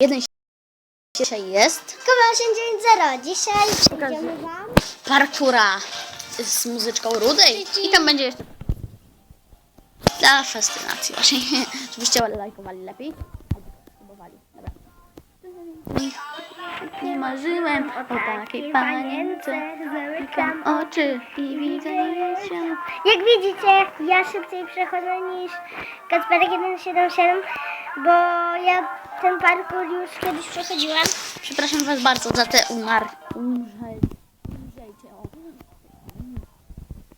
Jeden dzisiaj jest Kowa 890. Dzisiaj przejdziemy wam. partura z muzyczką rudej i tam będzie jeszcze dla fascynacji właśnie, żebyście lajkowali lepiej. Albo. Dobra. Nie marzyłem o takiej panience, zamykam oczy i widzę się. Jak widzicie, ja szybciej przechodzę niż Kacperek 177, bo ja ten parkour już kiedyś przechodziłem. Przepraszam was bardzo za te umar... Umrzej. Umrzejcie, o.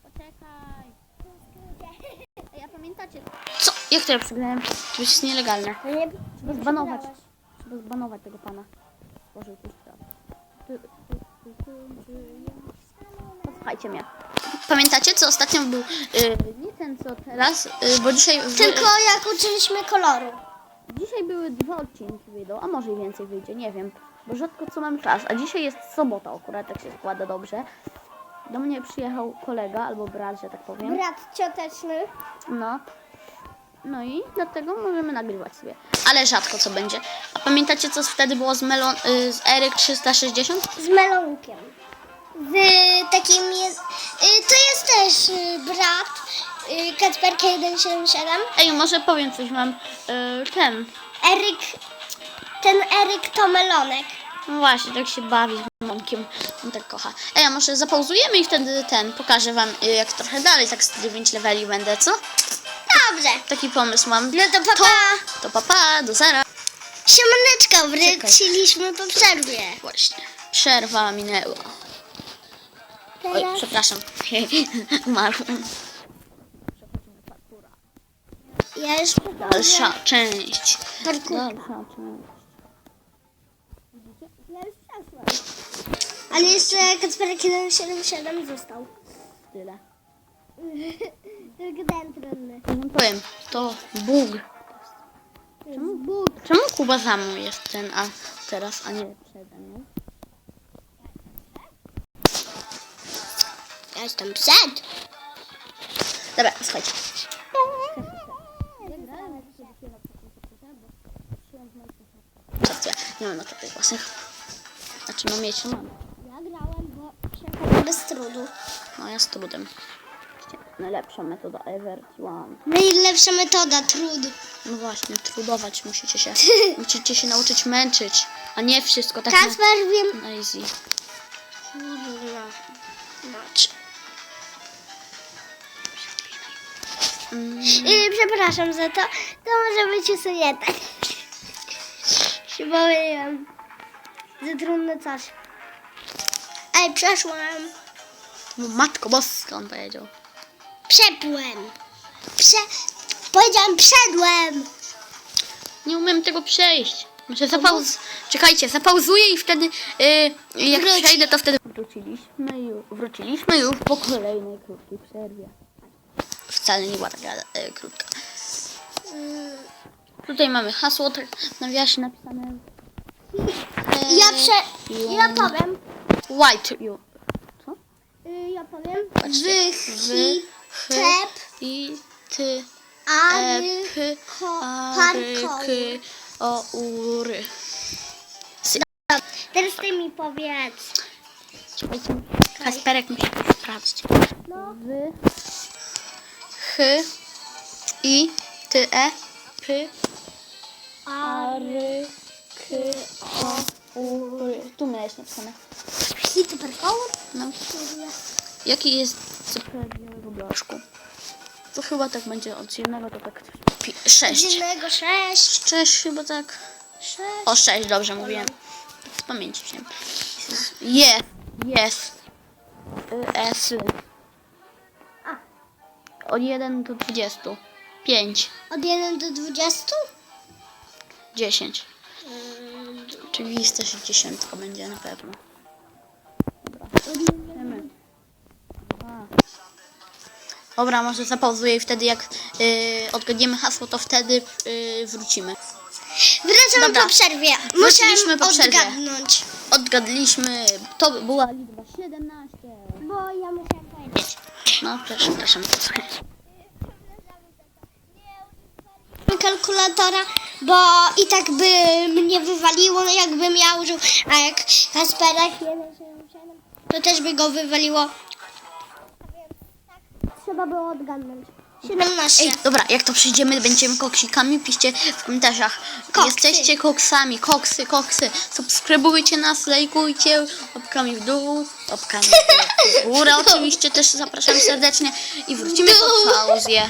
Poczekaj. A pamiętacie? Co? Jak to ja przegrałem? To jest nielegalne. No nie, Trzeba zbanować. Trzeba zbanować tego pana. Boże, to ty- ty- Posłuchajcie mnie. Pamiętacie, co ostatnio był... y, nie ten, co teraz, y, bo dzisiaj... Tylko jak uczyliśmy koloru. Dzisiaj były dwa odcinki wyjdą, a może i więcej wyjdzie, nie wiem. Bo rzadko co mam czas, a dzisiaj jest sobota akurat, tak się składa dobrze. Do mnie przyjechał kolega albo brat, że tak powiem. Brat cioteczny. No. No i dlatego możemy nagrywać sobie. Ale rzadko co będzie. A pamiętacie co wtedy było z Melon, y, z Eryk 360? z melonkiem. Z takim jest. y, To jest też y, brat y, Kacperka 177. Ej, może powiem coś wam. Y, ten. Eryk. Ten Eryk to melonek. No właśnie, tak się bawi z Monkiem. On tak kocha. Ej, a może zapauzujemy i wtedy ten, pokażę wam y, jak trochę dalej, tak z 9 leveli będę, co? Dobrze. Taki pomysł mam. No to papa. To papa, do zera. Siemaneczka, wróciliśmy po przerwie. Właśnie. Przerwa minęła. Oj, przepraszam. Umarłem. Ja już Dalsza część. Dalsza część. Ja już przeszłam. Ale jeszcze Kacperek 177 został. Tyle. Tylko ten trudny. Wam powiem, to Bóg. Czemu Bóg? Czemu Kuba za mną jest ten, a teraz, a nie przede mną? Ja jestem przed. Dobra, słuchajcie. Żartuję, nie mam notatek własnych. Znaczy, no mieć, no mam. Ja grałem, bo przechodzę bez trudu. No ja z trudem. Najlepsza metoda ever one. Najlepsza metoda, trud. No właśnie, trudować musicie się. musicie się nauczyć męczyć, a nie wszystko tak Kacper wiem. na easy. Yy, przepraszam za to. To może być usunięte. się pomyliłam. Za trudne coś. Ej, przeszłam. no matko boska, on powiedział. Przepłem. Prze... Powiedziałam przedłem. Nie umiem tego przejść. Muszę zapauz... Czekajcie, zapauzuję i wtedy yy, jak Wróci. przejdę, to wtedy... Wróciliśmy już, wróciliśmy już po kolejnej krótkiej przerwie. Wcale nie była taka yy, krótka. Tutaj mamy hasło, tak w nawiasie napisane. Ja prze... Ja powiem. White you. Co? Yy, ja powiem. Patrzcie. Wy, ch, Tep. i, ty, e, ry, p, ko, a, ry, parkour. k, o, u, ry. Teraz ty mi powiedz. Kasperek musi to sprawdzić. No. Wy, ch, i, ty, e, p, A, ry, k, o, u, ry. Tu miałeś napisane. parkour? No. Jaki jest zapewniony w blaszku? To chyba tak będzie od jednego do tak pi- sześć. Jednego sześć. Sześć chyba tak. Sześć. O sześć, dobrze mówiłem. Z pamięci wziąłem. Jest, jest. Y, S. Od 1 do 20. 5, Od 1 do 20? 10. Czyli 160 będzie na pewno. Dobra. Idziemy. A. Dobra, może zapauzuję i wtedy jak y, odgadniemy hasło, to wtedy y, wrócimy. Wracamy Dobra. po przerwie. Muszę po przerwie. odgadnąć. Odgadliśmy, to była liczba 17. Bo ja powiedzieć. No, przepraszam, kalkulatora, bo i tak by mnie wywaliło, no jakbym ja użył, a jak Kasperek 177, to też by go wywaliło. Trzeba było odgadnąć. 17. Ej, dobra, jak to przyjdziemy, będziemy koksikami, piszcie w komentarzach. Koksy. Jesteście koksami, koksy, koksy. Subskrybujcie nas, lajkujcie, łapkami w dół, łapkami w górę oczywiście też zapraszam serdecznie i wrócimy po pauzie.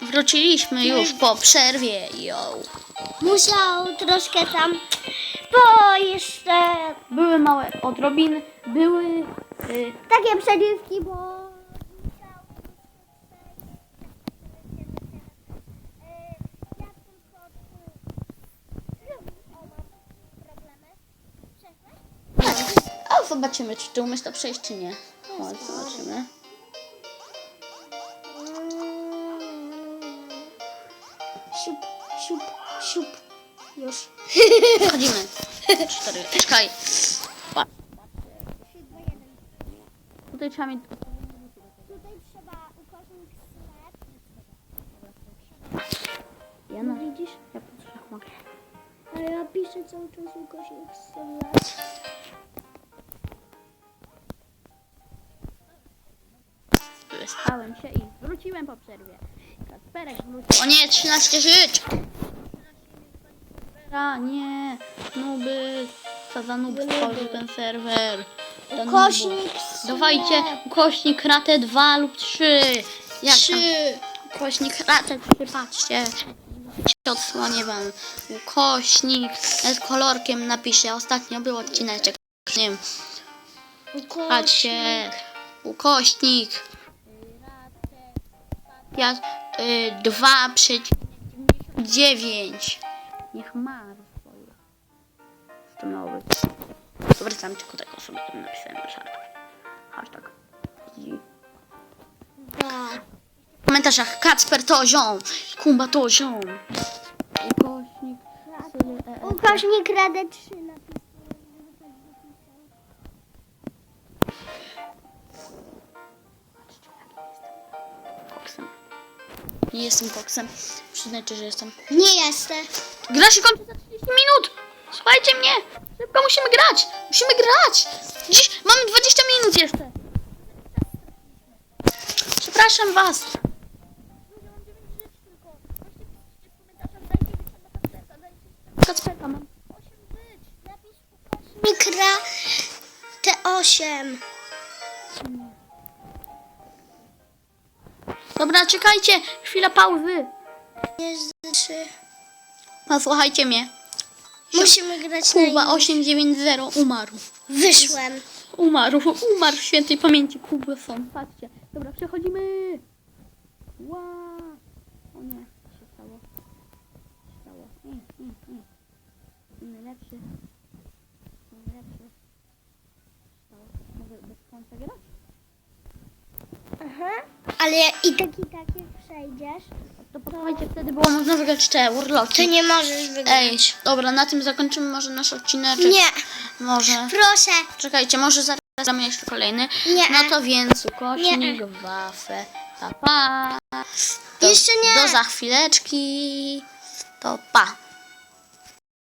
Wróciliśmy już po przerwie, yo. Musiał troszkę tam, bo jeszcze Były małe odrobiny, były... Y, takie przerywki, bo zobaczymy, czy ty umiesz to przejść, czy nie. Chodź, zobaczymy. siup, siup, siup. Już. Wchodzimy. Cztery, czekaj. Pa. Tutaj trzeba mieć... Tutaj trzeba ukośnik. Ja no, Widzisz? ja po trzech mogę. Ale ja piszę cały czas ukośnik sled. Wyspałem się i wróciłem po przerwie. Kacperek wrócił. O nie, 13 żyć! A nie, nuby. Co za nub stworzył ten serwer. Za nubu. Ukośnik. Dawajcie, ukośnik ratę 2 lub 3. Jak tam? Trzy. Ukośnik ratę 3, patrzcie. Odsłonię wam ukośnik. Nawet kolorkiem napiszę. Ostatnio był odcineczek. Nie wiem, patrzcie. Ukośnik. Ja, y, 2,9. Niech ma. Co to miało być? Wracam tylko tego sobie tam napisałem na żart. Hashtag. Dwa. w komentarzach Kacper to ziom, Kumba to ziom. Ukośnik. Ukośnik radę 3 Nie jestem koksem. Przyznajcie, że jestem. Nie jestem. Gra się kończy za 30 minut! Słuchajcie mnie! Szybko musimy grać! Musimy grać! Dziś mamy 20 minut jeszcze! Przepraszam was! Kacperka mam. Mikra T8. Dobra, czekajcie! Chwila pauzy! Jest trzy. Posłuchajcie mnie. Musimy grać na Kuba inny. 890 umarł. Wyszłem. Umarł, umarł w świętej pamięci Kuba są. Patrzcie. Dobra, przechodzimy. O nie, co się stało? Co się stało? Mm, mm, mm. Najlepszy. Najlepszy. Co się stało? Mogę bez końca grać? Aha. Ale i tak i tak jak przejdziesz, To posłuchajcie, wtedy było można wygrać te urloki. to nie możesz wygrać. Ej, dobra, na tym zakończymy może nasz odcinek. Nie, Może. proszę. Czekajcie, może zaraz damy jeszcze kolejny. Nie. No to więc ukośnik, wafę, pa pa. Do, Jeszcze nie. Do za chwileczki. To pa.